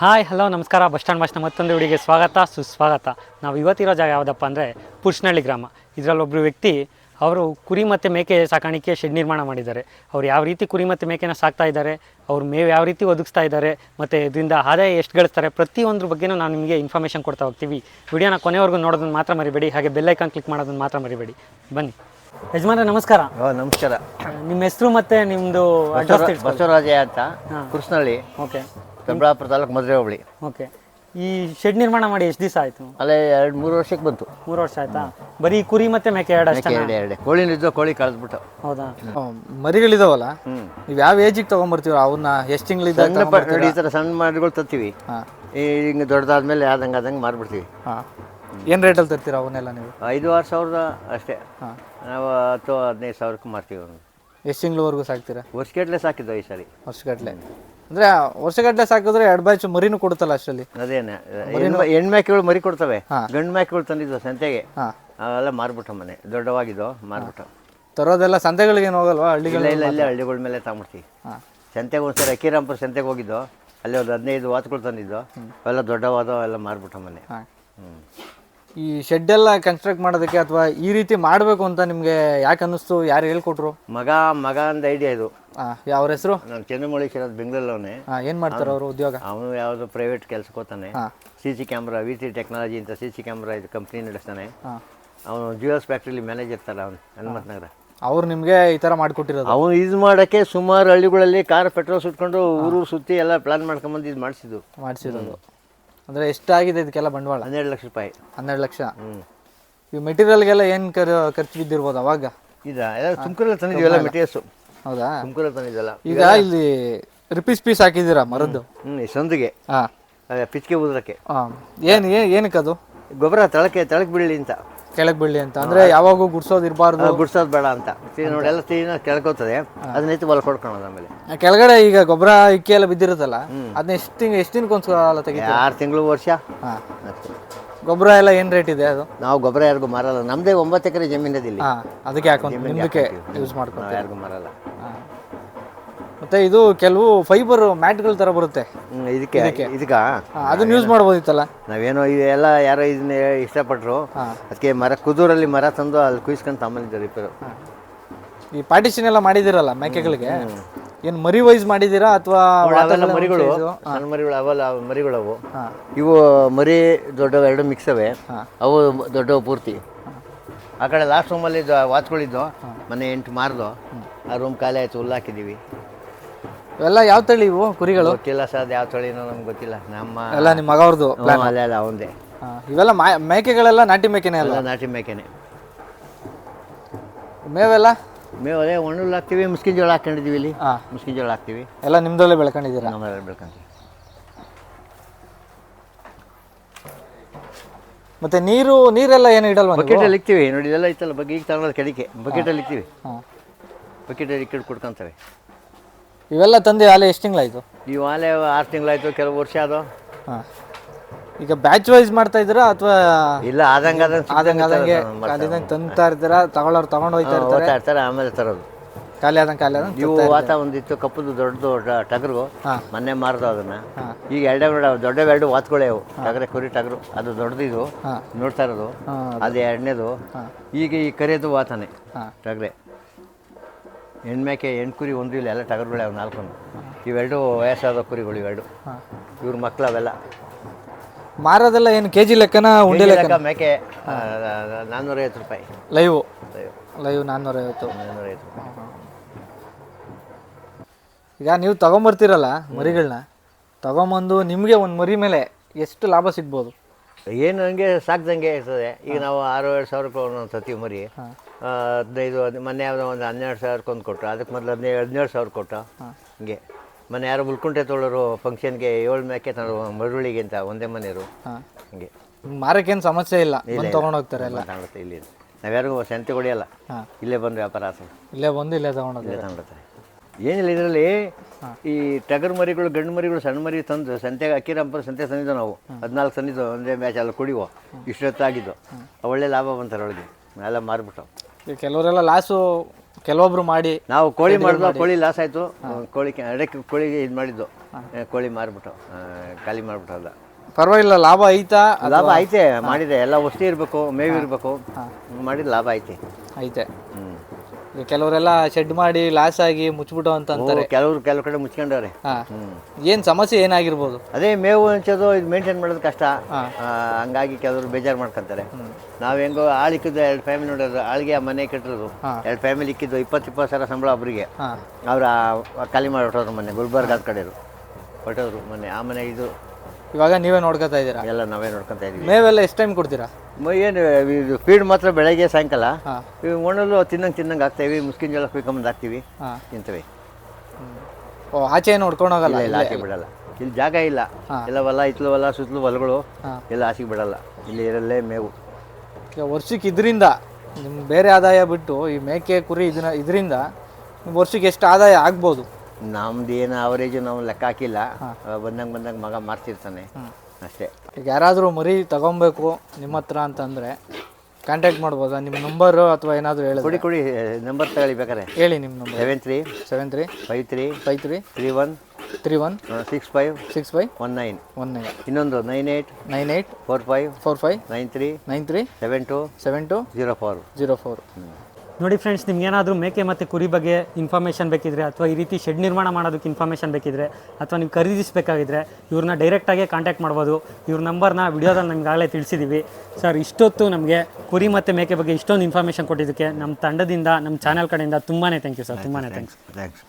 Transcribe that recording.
Hi hello ನಮಸ್ಕಾರ. Bus stand ಬಸ್ನ ಮತ್ತೊಂದು ಹುಡುಗಿಗೆ ಸ್ವಾಗತ ಸುಸ್ವಾಗತ. ನಾವು ಇವತ್ತಿರೋ ಜಾಗ ಯಾವುದಪ್ಪ ಅಂದರೆ ಪುಷ್ನಹಳ್ಳಿ ಗ್ರಾಮ. ಇದರಲ್ಲೊಬ್ಬರು ವ್ಯಕ್ತಿ ಅವರು ಕುರಿ ಮತ್ತು ಮೇಕೆ ಸಾಕಾಣಿಕೆ ಶೆಡ್ ನಿರ್ಮಾಣ ಮಾಡಿದ್ದಾರೆ. ಅವ್ರು ಯಾವ ರೀತಿ ಕುರಿ ಮತ್ತು ಮೇಕೆನ ಸಾಕ್ತಾ ಇದ್ದಾರೆ ಅವ್ರು ಮೇವು ಯಾವ ರೀತಿ ಒದಗಿಸ್ತಾ ಇದ್ದಾರೆ ಮತ್ತು ಇದರಿಂದ ಆದಾಯ ಎಷ್ಟು ಗಳಿಸ್ತಾರೆ ಪ್ರತಿಯೊಂದ್ರ ಬಗ್ಗೆನೂ ನಾನು ನಿಮಗೆ ಇನ್ಫಾರ್ಮೇಷನ್ ಕೊಡ್ತಾ ಹೋಗ್ತೀವಿ. ವಿಡಿಯೋನ ಕೊನೆವರೆಗೂ ನೋಡೋದನ್ನು ಮಾತ್ರ ಮರಿಬೇಡಿ ಹಾಗೆ ಬೆಲ್ಲೈಕಾನ್ ಕ್ಲಿಕ್ ಮಾಡೋದನ್ನು ಮಾತ್ರ ಮರಿಬೇಡಿ. ಬನ್ನಿ. ಯಜಮಾನ ನಮಸ್ಕಾರ. ನಮಸ್ಕಾರ. ನಿಮ್ಮ ಹೆಸರು ಮತ್ತೆ ನಿಮ್ಮದು ಬಸವರಾಜ ಅಂತ. ಕೃಷ್ಣಹಳ್ಳಿ ಓಕೆ. ದೊಡ್ಡಬಳ್ಳಾಪುರ ತಾಲೂಕು ಮದುವೆ ಹೋಬಳಿ. ಓಕೆ. ಈ ಶೆಡ್ ನಿರ್ಮಾಣ ಮಾಡಿ ಎಷ್ಟು ದಿವಸ ಆಯಿತು? ಅಲ್ಲೇ ಎರಡು ಮೂರು ವರ್ಷಕ್ಕೆ ಬಂತು. ಮೂರು ವರ್ಷ ಆಯ್ತಾ? ಬರೀ ಕುರಿ ಮತ್ತೆ ಮೇಕೆ ಎರಡು ಅಷ್ಟೇ ಎರಡೆ ಕೋಳಿ ಕೋಳಿನಿದ್ದು ಕೋಳಿ ಕಳೆದ್ಬಿಟ್ಟು ಹೌದಾ? ಮರಿಗಳಿದಾವಲ್ಲ? ನೀವು ಯಾವ ಏಜಿಗೆ ತಗೊಂಬರ್ತೀವ ಅವನ್ನ ಎಷ್ಟು ತಿಂಗಳಿದ್ದ ಸಣ್ಣ ನೋಡಿ ಈ ಥರ ಸಣ್ಣ ಮಾಡಿಗಳು ತರ್ತೀವಿ. ಹಾಂ. ಈ ಹಿಂಗೆ ದೊಡ್ಡದಾದ್ಮೇಲೆ ಆದಂಗೆ ಆದಂಗೆ ಮಾರ್ಬಿಡ್ತೀವಿ. ಹಾಂ. ಏನು ರೇಟಲ್ಲಿ ತರ್ತೀರಾ ಅವನ್ನೆಲ್ಲ ನೀವು? ಐದು ಆರು ಸಾವಿರದ ಅಷ್ಟೇ. ಹಾಂ. ನಾವು ಹತ್ತು ಹದಿನೈದು ಸಾವಿರಕ್ಕೆ ಮಾರ್ತೀವಿ ಅವ್ನು. ಎಷ್ಟು ತಿಂಗಳವರೆಗೂ ಸಾಕ್ತೀರಾ? ವರ್ಷಗಟ್ಟಲೆ ಸಾಕಿದ್ದು ಈ ಸಾರಿ. ವರ್ಷಗಟ್ಟಲೆ ಅಂದರೆ ವರ್ಷಗಟ್ಟಲೆ ಸಾಕಿದ್ರೆ ಎರಡು ಬ್ಯಾಚ್ ಮರಿನೂ ಕೊಡುತ್ತಲ್ಲ ಅಷ್ಟರಲ್ಲಿ. ಅದೇನೆ. ಹೆಣ್ಣು ಮೇಕೆಗಳು ಮರಿ ಕೊಡ್ತವೆ. ಗಂಡು ಮೇಕೆಗಳು ತಂದಿದ್ದು ಸಂತೆಗೆ. ಅವೆಲ್ಲ ಮಾರ್ಬಿಟ್ಟು ಮನೆ. ದೊಡ್ಡವಾಗಿದ್ದು ಮಾರ್ಬಿಟ್ಟು. ತರೋದೆಲ್ಲ ಸಂತೆಗಳಿಗೆ ಹೋಗಲ್ವಾ? ಹಳ್ಳಿಗಳ ಇಲ್ಲ ಹಳ್ಳಿಗಳ ಮೇಲೆ ತಗೊಂಡ್ತೀವಿ ಸಂತೆಗೆ ಒಂದ್ಸರಿ ಅಕ್ಕಿರಾಂಪುರ ಸಂತೆಗೆ ಹೋಗಿದ್ದು ಅಲ್ಲಿ ಒಂದು ಹದಿನೈದು ವಾತುಗಳು ತಂದಿದ್ದು ಅವೆಲ್ಲ ದೊಡ್ಡವಾದ ಎಲ್ಲ ಮಾರ್ಬಿಟ್ಟು ಮನೆ. ಹ್ಞೂ ಈ ಶೆಡ್ ಎಲ್ಲ ಕನ್ಸ್ಟ್ರಕ್ಟ್ ಮಾಡೋದಕ್ಕೆ ಅಥವಾ ಈ ರೀತಿ ಮಾಡಬೇಕು ಅಂತ ನಿಮಗೆ ಯಾಕೆ ಅನ್ನಿಸ್ತು? ಯಾರು ಹೇಳ್ಕೊಟ್ರು? ಮಗ ಮಗ ಅಂದ ಐಡಿಯಾ ಇದು. ಅವ್ರ ಹೆಸರು? ನಾನು ಚಂದ್ರಮೌಳಿ ಇರೋದು ಬೆಂಗಳೂರಲ್ಲವನೇ. ಏನ್ ಏನು ಮಾಡ್ತಾರೆ ಅವರು ಉದ್ಯೋಗ? ಅವನು ಯಾವುದು ಪ್ರೈವೇಟ್ ಕೆಲಸ ಹೋಗ್ತಾನೆ. C C camera V C technology ಅಂತ ಸಿ ಸಿ ಕ್ಯಾಮ್ರಾ ಇದು ಕಂಪ್ನಿ ನಡೆಸ್ತಾನೆ. ಅವನು ಜ್ಯುವೆಲ್ಸ್ ಫ್ಯಾಕ್ಟ್ರಿಲಿ ಮ್ಯಾನೇಜ್ ಇರ್ತಾರೆ ಅವನು ಹನುಮತ್ ನಗರ ಅವ್ರು ನಿಮಗೆ ಈ ಥರ ಮಾಡಿಕೊಟ್ಟಿರೋದು? ಅವನು ಇದು ಮಾಡೋಕ್ಕೆ ಸುಮಾರು ಹಳ್ಳಿಗಳಲ್ಲಿ ಕಾರ್ ಪೆಟ್ರೋಲ್ ಸುಟ್ಕೊಂಡು ಊರು ಸುತ್ತಿ ಎಲ್ಲ ಪ್ಲಾನ್ ಮಾಡ್ಕೊಂಬಂದು ಇದು ಮಾಡಿಸಿದ್ದು. ಮಾಡಿಸಿರೋದು. ಅಂದರೆ ಎಷ್ಟಾಗಿದೆ ಇದಕ್ಕೆಲ್ಲ ಬಂಡವಾಳ? ಹನ್ನೆರಡು ಲಕ್ಷ ರೂಪಾಯಿ. ಹನ್ನೆರಡು ಲಕ್ಷ. ಹ್ಞೂ ಈ ಮೆಟೀರಿಯಲ್ಗೆಲ್ಲ ಏನು ಖರ್ ಖರ್ಚು ಬಿದ್ದಿರ್ಬೋದು ಅವಾಗ? ಇದು ತುಮಕೂರಲ್ಲಿ ತಂದಿದ್ದೀವಲ್ಲ ಮೆಟೀರಿಯಲ್ಸು? ಹೌದಾ? ತುಮಕೂರಲ್ಲಿ ತಂದಿದ್ದಲ್ಲ. ಈಗ ಇಲ್ಲಿ ರಿಪೀಸ್ ಪೀಸ್ ಹಾಕಿದ್ದೀರಾ ಮರದ್ದು? ಹ್ಞೂ ಸಂದಿಗೆ ಹಾಂ. ಪಿಚ್ಕೆ ಉದ್ರಕ್ಕೆ. ಹಾಂ. ಏನು ಏನು ಏನಕ್ಕೆ ಅದು ಗೊಬ್ಬರ ತಳಕ್ಕೆ ತಳಕ್ಕೆ ಬಿಡಲಿ ಅಂತ. ಕೆಳಗೆ ಬೀಳಿ ಅಂತ. ಅಂದ್ರೆ ಯಾವಾಗೂ ಗುಡ್ಸೋದು ಇರಬಾರ್ದು. ಗುಡ್ಸೋದು ಬೇಡ ಅಂತ. ಸೀ ನೋಡಿ ಎಲ್ಲ ಕೆಳಕೋತದೆ. ಅದನ್ನ ಇತ್ತು ಹೊಲ ಕೊಡ್ಕೊಳೋದು ಆಮೇಲೆ. ಕೆಳಗಡೆ ಈಗ ಗೊಬ್ಬರ ಇಕ್ಕಿ ಎಲ್ಲ ಬಿದ್ದಿರುತ್ತಲ್ಲ ಅದನ್ನ ಎಷ್ಟು ತಿಂಗ್ ಎಷ್ಟು ದಿನಕ್ಕೊಂದ್ಸಲ ತೆಗಿತೀವಿ ಆರು ತಿಂಗಳು ವರ್ಷ. ಗೊಬ್ಬರ ಎಲ್ಲ ಏನು ರೇಟ್ ಇದೆ ಅದು? ನಾವು ಗೊಬ್ಬರ ಯಾರಿಗೂ ಮಾರಲ್ಲ. ನಮ್ದೇ ಒಂಬತ್ತು ಎಕರೆ ಜಮೀನದಿಲ್ಲ. ಅದಕ್ಕೆ ಹಾಕೊಂಡು ನಿಮ್ಮದಕ್ಕೆ ಯೂಸ್ ಮಾಡ್ಕೊಂಡು ಯಾರಿಗೂ ಮಾರಲ್ಲ. ಮತ್ತು ಇದು ಕೆಲವು ಫೈಬರ್ ಮ್ಯಾಟ್ಗಳ ತರ ಬರುತ್ತೆ. ಹ್ಮ್, ಇದಕ್ಕೆ ಇದಕ್ಕ. ಅದನ್ನ ಯೂಸ್ ಮಾಡ್ಬೋದಿತ್ತಲ್ಲ? ನಾವೇನೋ ಇದೆಲ್ಲ ಯಾರೋ ಇದನ್ನ ಇಷ್ಟಪಟ್ರು. ಅದಕ್ಕೆ ಮರ ಕುದೂರಲ್ಲಿ ಮರ ತಂದು ಅಲ್ಲಿ ಕುಯ್ಸ್ಕೊಂಡು ತಮ್ಮಲ್ಲಿದ್ದಾರೆ ರಿಪೇರು ಈ ಪಾರ್ಟಿಷನ್ ಎಲ್ಲ ಮಾಡಿದಿರಲ್ಲ ಮೇಕೆಗಳಿಗೆ? ಏನು ಮರಿ ವೈಸ್ ಮಾಡಿದೀರಾ ಅಥವಾ ಅವೆಲ್ಲ ಮರಿಗಳು. ಸಣ್ಣ ಮರಿಗಳು ಅವಲ್ಲ ಅವು ಮರಿಗಳು ಅವು ಇವು ಮರಿ ದೊಡ್ಡವು ಎರಡು ಮಿಕ್ಸ್ ಅವೆ. ಅವು ದೊಡ್ಡವು ಪೂರ್ತಿ. ಆ ಕಡೆ ಲಾಸ್ಟ್ ರೂಮಲ್ಲಿ ವಾಚ್ಗಳಿದ್ದು ಮೊನ್ನೆ ಎಂಟು ಮಾರ್ದು. ಆ ರೂಮ್ ಖಾಲಿ ಆಯ್ತು ಹುಲ್ಲು ಹಾಕಿದ್ದೀವಿ. ಇವೆಲ್ಲ ಯಾವ ತಳಿ ಇವು ಕುರಿಗಳು? ಗೊತ್ತಿಲ್ಲ ಸರ್ ಯಾವ ತಳಿನೋ ನಮ್ಗೆ ಗೊತ್ತಿಲ್ಲ. ನಮ್ಮ ಎಲ್ಲ ನಿಮ್ಮ ಮಗ ಅವ್ರದ್ದು ಹ್ಮ್, ಅಲ್ಲೇ ಅಲ್ಲ ಅವಂದೇ. ಹಾಂ ಇವೆಲ್ಲ ಮಾ ಮೇಕೆಗಳೆಲ್ಲ ನಾಟಿ ಮೇಕೆನೇ ಅಲ್ಲ ಎಲ್ಲ ನಾಟಿ ಮೇಕೆನೆ. ಮೇವೆಲ್ಲ? ಮೇವು ಅದೇ ಒಣ ಹಾಕ್ತೀವಿ ಮುಸ್ಕಿನ ಜೋಳ ಹಾಕೊಂಡಿದ್ದೀವಿ ಇಲ್ಲಿ. ಹಾಂ. ಮುಸ್ಕಿನ ಜೋಳ ಹಾಕ್ತೀವಿ. ಎಲ್ಲ ನಿಮ್ದಲ್ಲೇ ಬೆಳ್ಕೊಂಡಿದ್ದೀರಾ? ನಮ್ಮಲ್ಲಿ ಬೆಳ್ಕೊಂತೀವಿ ಮತ್ತೆ ನೀರು ನೀರೆಲ್ಲ ಏನು ಇಡಲ್ವಾ ನೀವು? ಬಕೆಟಲ್ಲಿ ಇಕ್ತೀವಿ. ನೋಡಿ ಇದೆಲ್ಲ ಇತ್ತಲ್ಲ ಬಗ್ಗೆ ಈಗ ತಗೊಳ್ಳೋದು ಕಡಿಕೆ. ಬಕೆಟಲ್ಲಿ ಇಕ್ತೀವಿ. ಹಾಂ. ಬಕೆಟಲ್ಲಿ ಇಕ್ಕಿಟ್ಟು ಕುಡ್ಕೊಂತವೆ. ಇವೆಲ್ಲ ತಂದು ಆಲೆ ಎಷ್ಟು ತಿಂಗಳಾಯ್ತು? ಈ ಆಲೆ ಆರು ತಿಂಗಳಾಯ್ತು ಕೆಲವು ವರ್ಷ ಅದು. ಹಾಂ. ಈಗ ಬ್ಯಾಚ್ ವೈಸ್ ಮಾಡ್ತಾ ಇದ್ರ ಅಥವಾ ಇಲ್ಲ ಆದಂಗೆ ಆದಂಗೆ ಆದಂಗೆ ಆದಂಗೆ ತಂತಾ ಇರ್ತೀರಾ? ತಗೊಳ್ಳೋರು ತಗೊಂಡು ಇರ್ತಾರೆ. ಹೋಗ್ತಾ ಇರ್ತಾರೆ ಆಮೇಲೆ ತರೋದು. ಖಾಲಿ ಆದಂಗೆ ಖಾಲಿ ಆದಂಗೆ ಇವು ವಾತ ಒಂದಿತ್ತು ಕಪ್ಪದು ದೊಡ್ಡದು ಟಗರು. ಮೊನ್ನೆ ಮಾರ್ದು ಅದನ್ನ. ಈಗ ಎರಡೇ ದೊಡ್ಡ ಎರಡು ವಾತ್ಗಳೇ ಅವು ಟಗರೆ ಕುರಿ ಟಗರು. ಅದು ದೊಡ್ಡದಿದು. ನೋಡ್ತಾ ಇರೋದು. ಅದು. ಎರಡನೇದು. ಈಗ ಈ ಕರೆದು ವಾತನೆ. ಟಗರೆ. ಹೆಣ್ಮೇಕೆ ಎಂಟು ಕುರಿ ಒಂದು ಇಲ್ಲ ಎಲ್ಲ ಟಗರುಗಳೇ ಅವು ನಾಲ್ಕು ಇವೆರಡು ವಯಸ್ಸಾದ ಕುರಿಗಳು ಇವೆರಡು. ಇವ್ರ ಮಕ್ಳು ಅವೆಲ್ಲ. ಮಾರೋದೆಲ್ಲ ಏನು ಕೆ ಜಿ ಲೆಕ್ಕನ ಉಂಡೆ ಲೆಕ್ಕ ಮೇಕೆ ನಾನ್ನೂರೈವತ್ತು ರೂಪಾಯಿ. ಲೈವ್? ಲೈವ್. ನಾನ್ನೂರೈವತ್ತು. ನಾನ್ನೂರೈವತ್ತು ರೂಪಾಯಿ. ಈಗ ನೀವು ತಗೊಂಬರ್ತೀರಲ್ಲ ಮರಿಗಳನ್ನ ತಗೊಂಬಂದು ನಿಮಗೆ ಒಂದು ಮರಿ ಮೇಲೆ ಎಷ್ಟು ಲಾಭ ಸಿಗ್ಬೋದು? ಏನು ಹಂಗೆ ಸಾಕ್ದಂಗೆ ಇರ್ತದೆ ಈಗ ನಾವು ಆರು ಏಳು ಸಾವಿರಕ್ಕೆ ಒಂದೊಂದು ಸತಿ ಮರಿ. ಹದಿನೈದು ಹದ್- ಮೊನ್ನೆ ಯಾವುದೋ ಒಂದು ಹನ್ನೆರಡು ಸಾವಿರಕ್ಕೆ ಒಂದು ಕೊಟ್ಟರು ಅದಕ್ಕೆ ಮೊದಲು ಹದಿನೈದು ಹದಿನೇಳು ಸಾವಿರ ಕೊಟ್ಟ. ಹಿಂಗೆ. ಮೊನ್ನೆ ಯಾರೋ ಮುಲ್ಕುಂಟೆ ತೊಳೋರು ಫಂಕ್ಷನ್ಗೆ ಏಳು ಮೇಕೆ ತರೋ ಮರುಳಿಗೆ ಅಂತ ಒಂದೇ ಮನೆಯವರು. ಹಂಗೆ. ಮಾರಕ್ಕೇನು ಸಮಸ್ಯೆ ಇಲ್ಲ. ಬಂದು ತೊಗೊಂಡೋಗ್ತಾರೆ ಎಲ್ಲ. ಇಲ್ಲಿ ನಾವ್ಯಾರಿಗೂ ಸಂತೆ ಕೊಡಿಯಲ್ಲ ಇಲ್ಲೇ ಬಂದು ವ್ಯಾಪಾರ ಇಲ್ಲೇ ಬಂದು ಇಲ್ಲೇ ತೊಗೊಂಡೋಗ್ತಾರೆ ತಗೊಳ್ತಾರೆ ಏನಿಲ್ಲ ಇದರಲ್ಲಿ ಈ ಟಗರ್ ಮರಿಗಳು ಗಂಡು ಮರಿಗಳು ಸಣ್ಣ ಮರಿ ತಂದು ಸಂತೆಗೆ ಅಕ್ಕಿರಂಪರ ಸಂತೆ ತಂದಿದ್ದು ನಾವು. ಹದಿನಾಲ್ಕು ತಂದಿದ್ದು ಅಂದರೆ ಮ್ಯಾಚ್ ಅಲ್ಲಿ ಕುಡಿವು ಇಷ್ಟೊತ್ತಾಗಿದ್ದು ಒಳ್ಳೆ ಲಾಭ ಬಂತಾರೆ ಒಳಗೆ ಎಲ್ಲ ಮಾರ್ಬಿಟ್ಟು. ಕೆಲವರೆಲ್ಲ ಲಾಸು ಕೆಲವೊಬ್ರು ಮಾಡಿ ನಾವು ಕೋಳಿ ಮಾಡಿದ್ವು ಕೋಳಿ ಲಾಸ್ ಆಯಿತು. ಕೋಳಿ ಅಡಕ್ಕೆ ಕೋಳಿಗೆ ಇದು ಮಾಡಿದ್ದು. ಕೋಳಿ ಮಾರ್ಬಿಟ್ಟು ಖಾಲಿ ಮಾಡ್ಬಿಟ್ಟಲ್ಲ ಪರವಾಗಿಲ್ಲ ಲಾಭ ಐತಾ ಲಾಭ ಐತೆ ಮಾಡಿದೆ. ಎಲ್ಲ ವಸ್ತಿ ಇರಬೇಕು ಮೇವು ಇರಬೇಕು. ಮಾಡಿದ ಲಾಭ ಐತೆ. ಐತೆ. ಹ್ಞೂ ಈಗ ಕೆಲವರೆಲ್ಲ ಶೆಡ್ ಮಾಡಿ ಲಾಸ್ ಆಗಿ ಮುಚ್ಚಿಬಿಟ್ಟು ಅಂತ ಅಂತಾರೆ. ಕೆಲವರು ಕೆಲವು ಕಡೆ ಮುಚ್ಕೊಂಡವ್ರೆ. ಹಾ. ಏನ್ ಸಮಸ್ಯೆ ಏನಾಗಿರ್ಬೋದು? ಅದೇ ಮೇವು ಹಂಚೋದು ಇದು ಮೇಂಟೈನ್ ಮಾಡೋದು ಕಷ್ಟ. ಆ, ಹಂಗಾಗಿ ಕೆಲವರು ಬೇಜಾರು ಮಾಡ್ಕೊಂತಾರೆ. ನಾವು ಹೆಂಗೋ ಆಳಿಕ್ಕಿದ್ದು ಎರಡು ಫ್ಯಾಮಿಲಿ ನೋಡೋದು ಆಳಿಗೆ ಆ ಮನೆ ಕಟ್ಟಿರೋದು. ಎರಡು ಫ್ಯಾಮಿಲಿ ಇಕ್ಕಿದ್ದು ಇಪ್ಪತ್ತು ಇಪ್ಪತ್ತು ಸಾವಿರ ಸಂಬಳ ಒಬ್ಬರಿಗೆ ಅವ್ರ ಖಾಲಿ ಮಾಡಿ ಹೊಟ್ಟೋದ್ರು ಮೊನ್ನೆ ಗುಲ್ಬರ್ಗ ಆ ಕಡೆಯವರು ಹೊಟ್ಟೋದ್ರು ಮೊನ್ನೆ ಆ ಮನೆ ಇದು. ಇವಾಗ ನೀವೇ ನೋಡ್ಕೊತಾ ಇದ್ದೀರಾ? ಎಲ್ಲ ನಾವೇ ನೋಡ್ಕೊತಾ ಇದೀವಿ ಮೇವೆಲ್ಲ ಎಷ್ಟು ಟೈಮ್ ಕೊಡ್ತೀರಾ? ಏನು ಇದು ಫೀಡ್ ಮಾತ್ರ ಬೆಳಗ್ಗೆ ಸಾಯಂಕಾಲ? ಈ ಇವು ಒಣಲು ತಿನ್ನಂಗೆ ತಿನ್ನಂಗೆ ಹಾಕ್ತೇವೆ ಮುಸ್ಕಿನ ಜೋಳ ಕುಯ್ಕೊಂಬಂದು ಹಾಕ್ತೀವಿ. ಹಾ. ತಿಂತೇವೆ. ಓ ಆಚೆ ಏನು ನೋಡ್ಕೊಂಡು ಹೋಗಲ್ಲ? ಇಲ್ಲ ಇಲ್ಲ ಆಚೆ ಬಿಡಲ್ಲ. ಇಲ್ಲಿ ಜಾಗ ಇಲ್ಲ. ಎಲ್ಲ ಹೊಲ ಇತ್ಲು ಹೊಲ ಸುತ್ತಲೂ ಹೊಲಗಳು ಹಾ. ಎಲ್ಲ ಆಚೆಗೆ ಬಿಡಲ್ಲ. ಇಲ್ಲಿ ಇರಲ್ಲೇ ಮೇವು. ಈಗ ವರ್ಷಕ್ಕೆ ಇದರಿಂದ ನಿಮ್ಮ ಬೇರೆ ಆದಾಯ ಬಿಟ್ಟು ಈ ಮೇಕೆ ಕುರಿ ಇದನ್ನ ಇದರಿಂದ ವರ್ಷಕ್ಕೆ ಎಷ್ಟು ಆದಾಯ ಆಗ್ಬೋದು? ನಮ್ದು ಏನು ಅವರೇಜು ನಾವು ಲೆಕ್ಕ ಹಾಕಿಲ್ಲ. ಬಂದಂಗೆ ಬಂದಂಗೆ ಮಗ ಮಾರ್ತಿರ್ತಾನೆ ಅಷ್ಟೇ. ಈಗ ಯಾರಾದರೂ ಮರಿ ತಗೊಬೇಕು ನಿಮ್ಮ ಹತ್ರ ಅಂತಂದರೆ ಕಾಂಟ್ಯಾಕ್ಟ್ ಮಾಡ್ಬೋದಾ? ನಿಮ್ಮ ನಂಬರು ಅಥವಾ ಏನಾದರೂ ಹೇಳಿ ಕೊಡಿ ಕೊಡಿ ನಂಬರ್ ತಗೊಳ್ಳಿ ಬೇಕಾದ್ರೆ. ಹೇಳಿ ನಿಮ್ಮ number seven three seven three five three five three three one three one six five six five one nine one nine ಇನ್ನೊಂದು nine eight nine eight four five four five nine three nine three seven two seven two zero four zero four ನೋಡಿ friends ನಿಮ್ಗೆ ಏನಾದರೂ ಮೇಕೆ ಮತ್ತು ಕುರಿ ಬಗ್ಗೆ information ಬೇಕಿದ್ರೆ ಅಥವಾ ಈ ರೀತಿ ಶೆಡ್ ನಿರ್ಮಾಣ ಮಾಡೋದಕ್ಕೆ ಇನ್ಫಾರ್ಮೇಷನ್ ಬೇಕಿದ್ರೆ ಅಥವಾ ನೀವು ಖರೀದಿಸಬೇಕಾಗಿದ್ರೆ ಇವ್ರನ್ನ ಡೈರೆಕ್ಟಾಗೆ ಕಾಂಟ್ಯಾಕ್ಟ್ ಮಾಡ್ಬೋದು. ಇವ್ರ ನಂಬರ್ನ ವಿಡಿಯೋದಲ್ಲಿ ಆಗಲೇ ತಿಳಿಸಿದ್ದೀವಿ ಸರ್ ಇಷ್ಟೊತ್ತು ನಮಗೆ ಕುರಿ ಮತ್ತು ಮೇಕೆ ಬಗ್ಗೆ ಇಷ್ಟೊಂದು ಇನ್ಫಾರ್ಮೇಷನ್ ಕೊಟ್ಟಿದ್ದಕ್ಕೆ ನಮ್ಮ ತಂಡದಿಂದ ನಮ್ಮ ಚಾನಲ್ ಕಡೆಯಿಂದ ತುಂಬಾ ಥ್ಯಾಂಕ್ ಯು ಸರ್ ತುಂಬಾ ಥ್ಯಾಂಕ್ಸ್ ಥ್ಯಾಂಕ್ಸ್